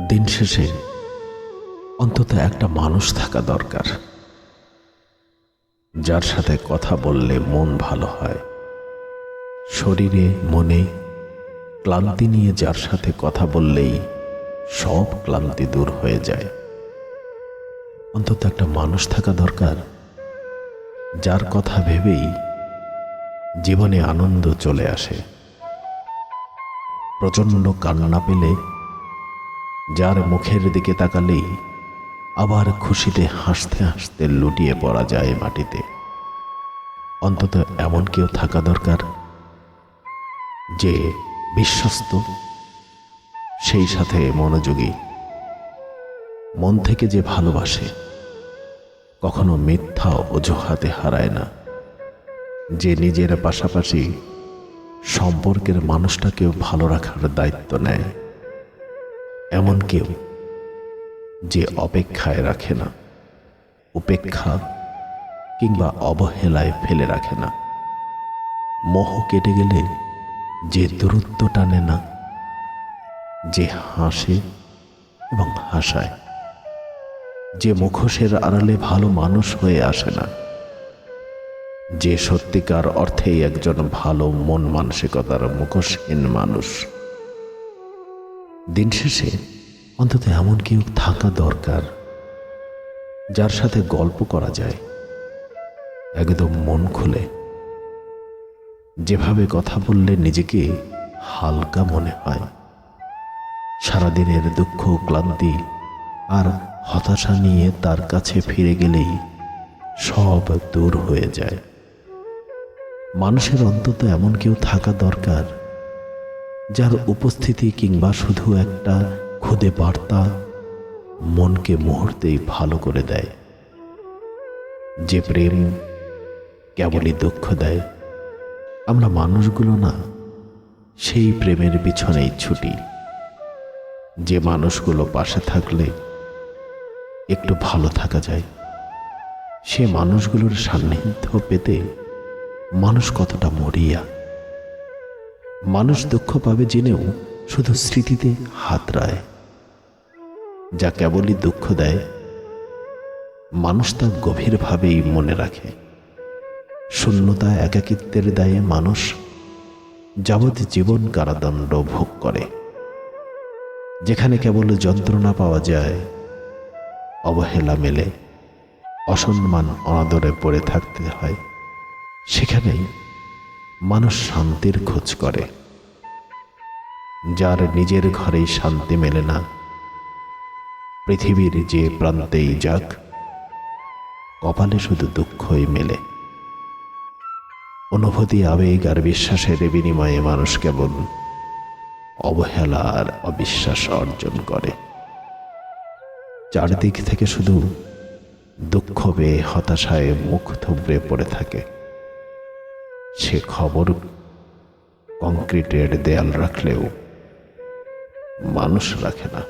দিন শেষে অন্তত একটা মানুষ থাকা দরকার। যার সাথে কথা বললে মন ভালো হয়। শরীরে, মনে ক্লান্তি নিয়ে যার সাথে কথা বললেই সব ক্লান্তি দূর হয়ে যায়। অন্তত একটা মানুষ থাকা দরকার, যার কথা ভেবেই জীবনে আনন্দ চলে আসে। প্রচণ্ড কান্না পেলে যার মুখের দিকে তাকালেই আবার খুশিতে হাসতে হাসতে লুটিয়ে পড়া যায় মাটিতে। অন্তত এমন কেউ থাকা দরকার যে বিশ্বস্ত, সেই সাথে মনোযোগী, মন থেকে যে ভালোবাসে, কখনো মিথ্যা অজুহাতে হারায় না। যে নিজের পাশাপাশি সম্পর্কের মানুষটাকেও ভালো রাখার দায়িত্ব নেয়। এমন কেউ যে অপেক্ষায় রাখে না, উপেক্ষা কিংবা অবহেলায় ফেলে রাখে না। মোহ কেটে গেলে যে দূরত্ব টানে না, যে হাসে এবং হাসায়, যে মুখোশের আড়ালে ভালো মানুষ হয়ে আসে না, যে সত্যিকার অর্থেই একজন ভালো মন মানসিকতার মুখোশহীন মানুষ। দিন শেষে অন্তত এমন কেউ থাকা দরকার যার সাথে গল্প করা যায়, একদম মন খুলে। যেভাবে কথা বললে নিজেকে হালকা মনে হয়। সারাদিনের দুঃখ, ক্লান্তি আর হতাশা নিয়ে তার কাছে ফিরে গেলেই সব দূর হয়ে যায়। মানুষের অন্তত এমন কেউ থাকা দরকার যার উপস্থিতি কিংবা শুধু একটা খুদে বার্তা মনকে মুহূর্তেই ভালো করে দেয়। যে প্রেম কেবলই দুঃখ দেয়, আমরা মানুষগুলো না, সেই প্রেমের পিছনেই ছুটি। যে মানুষগুলো পাশে থাকলে একটু ভালো থাকা যায়, সে মানুষগুলোর সান্নিধ্য পেতে মানুষ কতটা মরিয়া। মানুষ দুঃখ পাবে জেনেও শুধু স্মৃতিতে হাতড়ায় যা কেবলই দুঃখ দেয়, মানুষ তা গভীরভাবেই মনে রাখে। শূন্যতা একাকিত্বের দায়ে মানুষ যাবৎ জীবন কারাদণ্ড ভোগ করে। যেখানে কেবল যন্ত্রণা পাওয়া যায়, অবহেলা মেলে, অসম্মান অনাদরে পড়ে থাকতে হয়, সেখানেই মানুষ শান্তির খোঁজ করে। যার নিজের ঘরেই শান্তি মেলে না। পৃথিবীর যে প্রান্তেই যাক, কপালে শুধু দুঃখই মেলে। অনুভূতি, আবেগ আর বিশ্বাসের বিনিময়ে মানুষ কেবল অবহেলা আর অবিশ্বাস অর্জন করে। চারদিক থেকে শুধু দুঃখ পেয়ে হতাশায় মুখ থুবড়ে পড়ে থাকে। সে খবর কংক্রিটের দেয়াল রাখলেও মানুষ রাখে না।